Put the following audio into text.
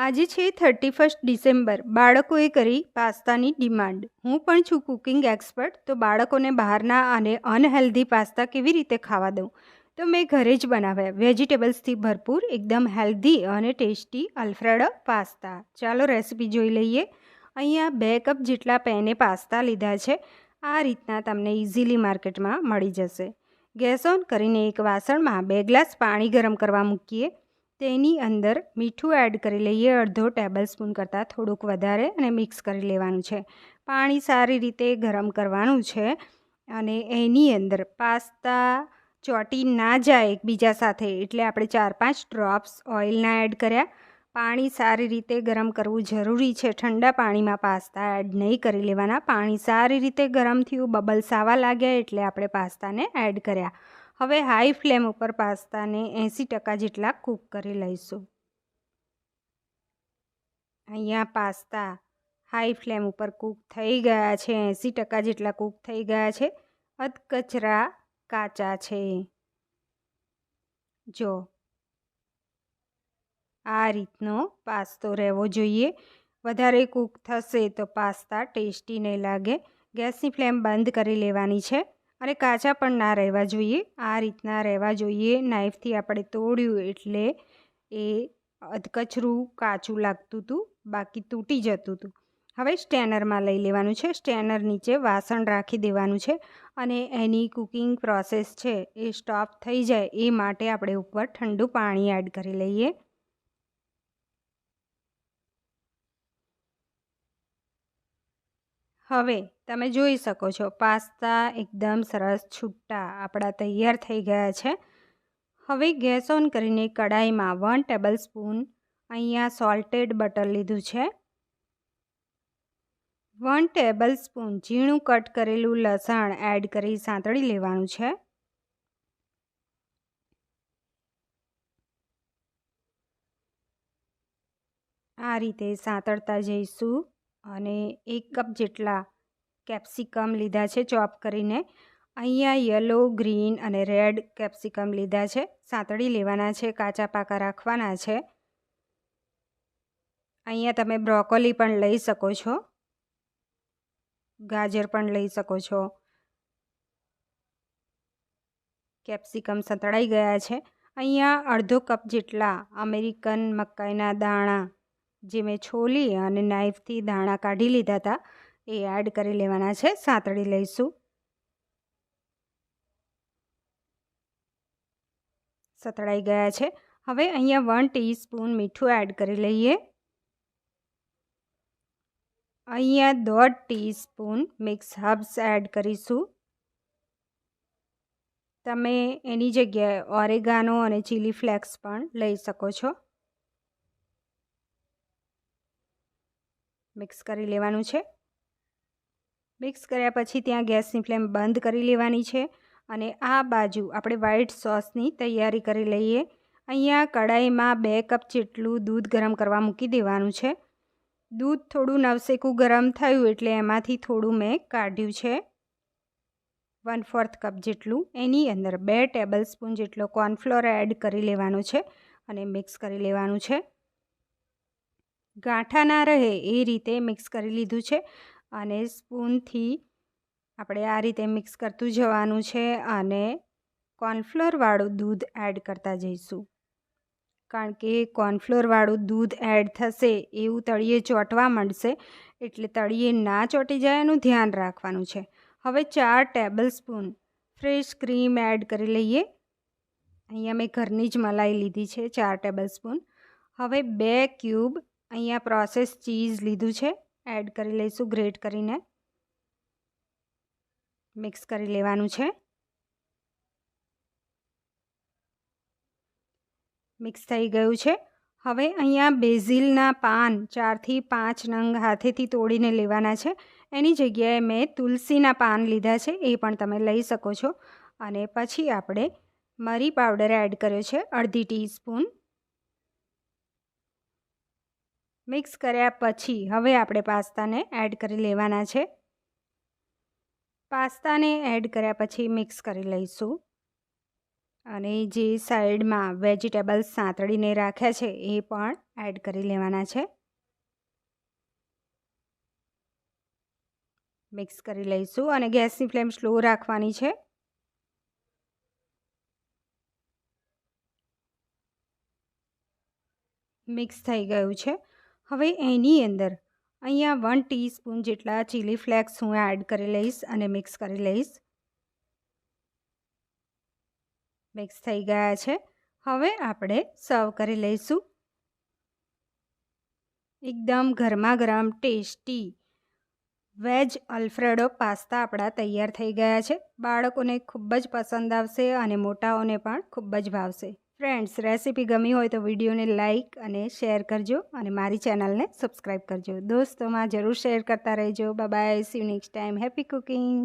આજે છે thirty first December. બાળકોએ કરી પાસ્તાની ડિમાન્ડ. હું પણ છું કુકિંગ એક્સપર્ટ, તો બાળકોને બહારના અને અનહેલ્ધી પાસ્તા કેવી રીતે ખાવા દઉં? તો મેં ઘરે જ બનાવ્યા. વેજીટેબલ્સથી ભરપૂર, એકદમ હેલ્ધી અને ટેસ્ટી અલ્ફ્રેડો પાસ્તા. ચાલો રેસીપી જોઈ લઈએ. અહીંયા બે કપ જેટલા પેને પાસ્તા લીધા છે. આ રીતના તમને ઇઝીલી માર્કેટમાં મળી જશે. ગેસ ઓન કરીને એક વાસણમાં બે ગ્લાસ પાણી ગરમ કરવા મૂકીએ. તેની અંદર મીઠું એડ કરી લઈએ અડધો ટેબલ સ્પૂન કરતાં થોડુંક વધારે અને મિક્સ કરી લેવાનું છે. પાણી સારી રીતે ગરમ કરવાનું છે અને એની અંદર પાસ્તા ચોટી ના જાય એકબીજા સાથે એટલે આપણે ચાર પાંચ ડ્રોપ્સ ઓઇલના એડ કર્યા. પાણી સારી રીતે ગરમ કરવું જરૂરી છે. ઠંડા પાણીમાં પાસ્તા એડ નહીં કરી લેવાના. પાણી સારી રીતે ગરમ થયું, બબલ્સ આવવા લાગ્યા એટલે આપણે પાસ્તાને એડ કર્યા. હવે હાઈ ફ્લેમ ઉપર પાસ્તાને એંસી ટકા જેટલા કૂક કરી લઈશું. અહીંયા પાસ્તા હાઈ ફ્લેમ ઉપર કૂક થઈ ગયા છે, એંસી ટકા જેટલા કૂક થઈ ગયા છે. અધકચરા કાચા છે. જો, આ રીતનો પાસ્તો રહેવો જોઈએ. વધારે કૂક થશે તો પાસ્તા ટેસ્ટી નહીં લાગે. ગેસની ફ્લેમ બંધ કરી લેવાની છે. અને કાચા પણ ના રહેવા જોઈએ. આ રીતના રહેવા જોઈએ. નાઈફથી આપણે તોડ્યું એટલે એ અધકચરું કાચું લાગતું હતું. બાકી તૂટી જતું હતું. હવે સ્ટેનરમાં લઈ લેવાનું છે. સ્ટેનર નીચે વાસણ રાખી દેવાનું છે અને એની કુકિંગ પ્રોસેસ છે એ સ્ટોપ થઈ જાય એ માટે આપણે ઉપર ઠંડુ પાણી એડ કરી લઈએ. હવે તમે જોઈ શકો છો, પાસ્તા એકદમ સરસ છૂટા આપણા તૈયાર થઈ ગયા છે. હવે ગેસ ઓન કરીને કડાઈમાં વન ટેબલ સ્પૂન અહીંયા સોલ્ટેડ બટર લીધું છે. વન ટેબલ સ્પૂન ઝીણું કટ કરેલું લસણ એડ કરી સાંતળી લેવાનું છે. આ રીતે સાંતળતા જઈશું. અને એક કપ જેટલા કેપ્સિકમ લીધા છે ચોપ કરીને. અહીંયા યલો, ગ્રીન અને રેડ કેપ્સિકમ લીધા છે. સાંતળી લેવાના છે, કાચા પાકા રાખવાના છે. અહીંયા તમે બ્રોકોલી પણ લઈ શકો છો. ગાજર પણ લઈ શકો છો. કેપ્સિકમ સંતળાઈ ગયા છે. અહીંયા અડધો કપ જેટલા અમેરિકન મકાઈના દાણા જે મેં છોલી અને નાઈફથી દાણા કાઢી લીધા હતા એ એડ કરી લેવાના છે. સાંતળી લઈશું. સતળાઈ ગયા છે. હવે અહીંયા વન ટીસ્પૂન મીઠું એડ કરી લઈએ. અહીંયા દોઢ ટીસ્પૂન મિક્સ હબ્સ એડ કરીશું. તમે એની જગ્યાએ ઓરેગાનો અને ચીલી ફ્લેક્સ પણ લઈ શકો છો. મિક્સ કરી લેવાનું છે. મિક્સ કર્યા પછી ત્યાં ગેસની ફ્લેમ બંધ કરી લેવાની છે અને આ બાજુ આપણે વ્હાઈટ સોસની તૈયારી કરી લઈએ. અહીંયા કડાઈમાં બે કપ જેટલું દૂધ ગરમ કરવા મૂકી દેવાનું છે. દૂધ થોડું નવસેકું ગરમ થયું એટલે એમાંથી થોડું મેં કાઢ્યું છે. વન ફોર્થ કપ જેટલું. એની અંદર બે ટેબલ સ્પૂન જેટલો કોર્નફ્લોર એડ કરી લેવાનો છે અને મિક્સ કરી લેવાનું છે. ગાંઠા ના રહે એ રીતે મિક્સ કરી લીધું છે અને સ્પૂનથી આપણે આ રીતે મિક્સ કરતું જવાનું છે અને કોર્નફ્લોરવાળું દૂધ એડ કરતા જઈશું. કારણ કે કોર્નફ્લોરવાળું દૂધ એડ થશે એવું તળિયે ચોંટવા માંડશે એટલે તળિયે ના ચોંટી જાય એનું ધ્યાન રાખવાનું છે. હવે ચાર tablespoon fresh cream add કરી લઈએ. અહીંયા મેં ઘરની જ મલાઈ લીધી છે ચાર ટેબલ સ્પૂન હવે બે ક્યુબ અહીંયા પ્રોસેસ ચીઝ લીધું છે. એડ કરી લઈશું ગ્રેટ કરીને. મિક્સ કરી લેવાનું છે. મિક્સ થઈ ગયું છે. હવે અહીંયા બેઝિલના પાન ચારથી પાંચ નંગ હાથેથી તોડીને લેવાના છે. એની જગ્યાએ મેં તુલસીના પાન લીધા છે, એ પણ તમે લઈ શકો છો. અને પછી આપણે મરી પાવડર એડ કર્યો છે, અડધી ટીસ્પૂન. મિક્સ કર્યા પછી હવે આપણે પાસ્તાને એડ કરી લેવાના છે. પાસ્તાને એડ કર્યા પછી મિક્સ કરી લઈશું. અને જે સાઈડમાં વેજીટેબલ્સ સાંતળીને રાખ્યા છે એ પણ એડ કરી લેવાના છે. મિક્સ કરી લઈશું અને ગેસની ફ્લેમ સ્લો રાખવાની છે. મિક્સ થઈ ગયું છે. હવે એની અંદર અહીંયા વન ટીસ્પૂન જેટલા ચીલી ફ્લેક્સ હું એડ કરી લઈશ અને મિક્સ કરી લઈશ. મિક્સ થઈ ગયા છે. હવે આપણે સર્વ કરી લઈશું. એકદમ ગરમા ગરમ ટેસ્ટી વેજ અલ્ફ્રેડો પાસ્તા આપણા તૈયાર થઈ ગયા છે. બાળકોને ખૂબ જ પસંદ આવશે અને મોટાઓને પણ ખૂબ જ ભાવશે. ફ્રેન્ડ્સ, રેસીપી ગમી હોય તો વિડીયોને લાઇક અને શેર કરજો અને મારી ચેનલને સબસ્ક્રાઈબ કરજો. દોસ્તોમાં જરૂર શેર કરતા રહેજો. Bye see next time happy cooking